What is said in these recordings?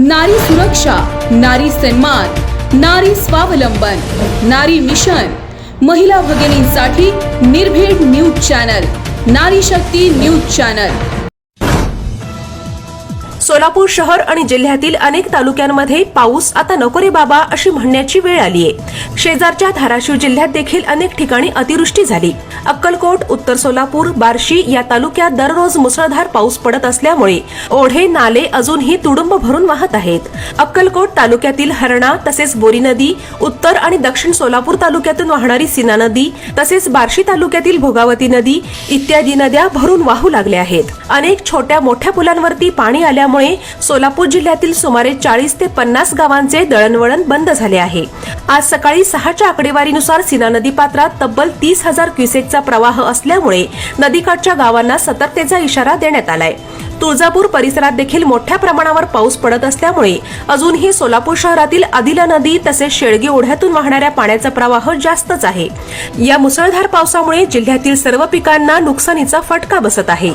नारी सुरक्षा नारी सन्मान नारी स्वावलंबन नारी मिशन. महिला भगिनींसाठी निर्भीड न्यूज चॅनल नारी शक्ती न्यूज चॅनल. सोलापूर शहर आणि जिल्ह्यातील अनेक तालुक्यांमध्ये पाऊस आता नकोरे बाबा अशी म्हणण्याची वेळ आली आहे शेजारच्या धाराशिव जिल्ह्यात देखील अनेक ठिकाणी अतिवृष्टी झाली. अक्कलकोट उत्तर सोलापूर बार्शी या तालुक्यात दररोज मुसळधार पाऊस पडत असल्यामुळे ओढे नाले अजूनही तुडुंब भरून वाहत आहेत. अक्कलकोट तालुक्यातील हरणा तसेच बोरी नदी उत्तर आणि दक्षिण सोलापूर तालुक्यातून वाहणारी सीना नदी तसेच बार्शी तालुक्यातील भोगावती नदी इत्यादी नद्या भरून वाहू लागल्या आहेत. अनेक छोट्या मोठ्या पुलांवरती पाणी आल्यामुळे सोलापूर जिल्ह्यातील सुमारे चाळीस ते पन्नास गावांचे दळणवळण बंद झाले आहे. आज सकाळी सहाच्या आकडेवारीनुसार सीना नदी पात्रात तब्बल तीस हजार क्युसेकचा प्रवाह असल्यामुळे नदीकाठच्या गावांना सतर्कतेचा इशारा देण्यात आलाय. तुळजापूर परिसरात देखील मोठ्या प्रमाणावर पाऊस पडत असल्यामुळे अजूनही सोलापूर शहरातील आदिला नदी तसेच शेळगी ओढ्यातून वाहणाऱ्या पाण्याचा प्रवाह जास्तच आहे. या मुसळधार पावसामुळे जिल्ह्यातील सर्व पिकांना नुकसानीचा फटका बसत आहे.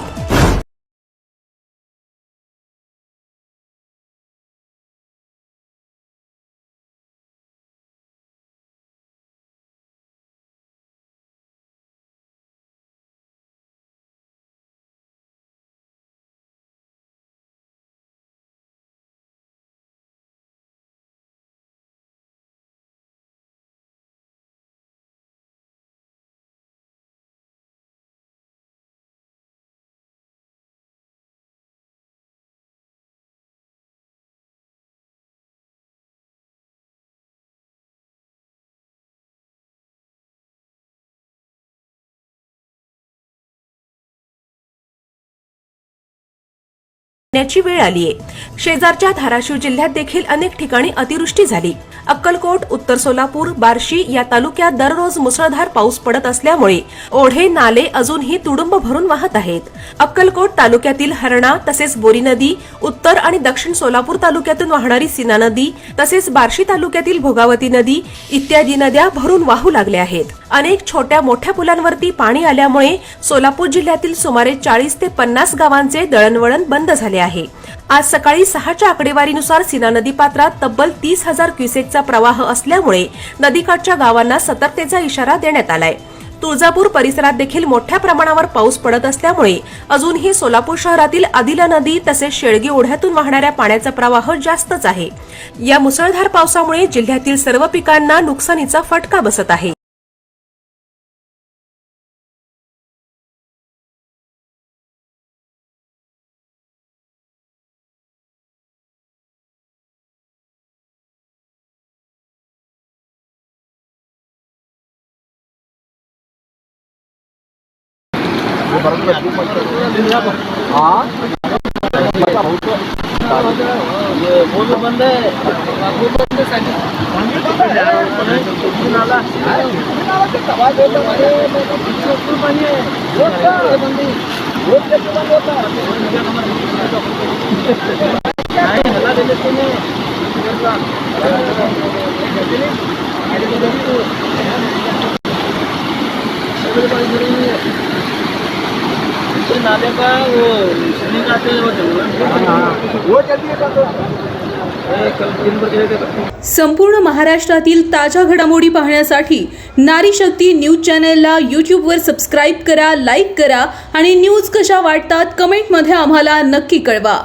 वेळ आलीये. शेजारच्या धाराशिव जिल्ह्यात देखील अनेक ठिकाणी अतिवृष्टी झाली. अक्कलकोट उत्तर सोलापूर बार्शी या तालुक्यात दररोज मुसळधार पाऊस पडत असल्यामुळे ओढे नाले अजूनही तुडुंब भरून वाहत आहेत. अक्कलकोट तालुक्यातील हरणा तसेच बोरी नदी उत्तर आणि दक्षिण सोलापूर तालुक्यातून वाहणारी सीना नदी तसेच बार्शी तालुक्यातील भोगावती नदी इत्यादी नद्या भरून वाहू लागल्या आहेत. अनेक छोट्या मोठ्या पुलांवरती पाणी आल्यामुळे सोलापूर जिल्ह्यातील सुमारे चाळीस ते पन्नास गावांचे दळणवळण बंद झाले आहे. आज सकाळी सहाच्या आकडेवारीनुसार सीना नदी पात्रात तब्बल तीस हजार क्युसेकचा प्रवाह असल्यामुळे नदीकाठच्या गावांना सतर्कतेचा इशारा देण्यात आलाय. तुळजापूर परिसरात देखील मोठ्या प्रमाणावर पाऊस पडत असल्यामुळे अजूनही सोलापूर शहरातील आदिला नदी तसेच शेळगी ओढ्यातून वाहणाऱ्या पाण्याचा प्रवाह जास्तच आहे. या मुसळधार पावसामुळे जिल्ह्यातील सर्व पिकांना नुकसानीचा फटका बसत आहे. ये वो भी बंद है वो बंद है। नाले का वो सुनी का वो जंगल वो संपूर्ण महाराष्ट्रातील ताज्या घडामोडी पाहण्यासाठी नारी शक्ती न्यूज चॅनलला यूट्यूबवर सबस्क्राईब करा लाईक करा आणि न्यूज कशा वाटतात कमेंटमध्ये आम्हाला नक्की कळवा.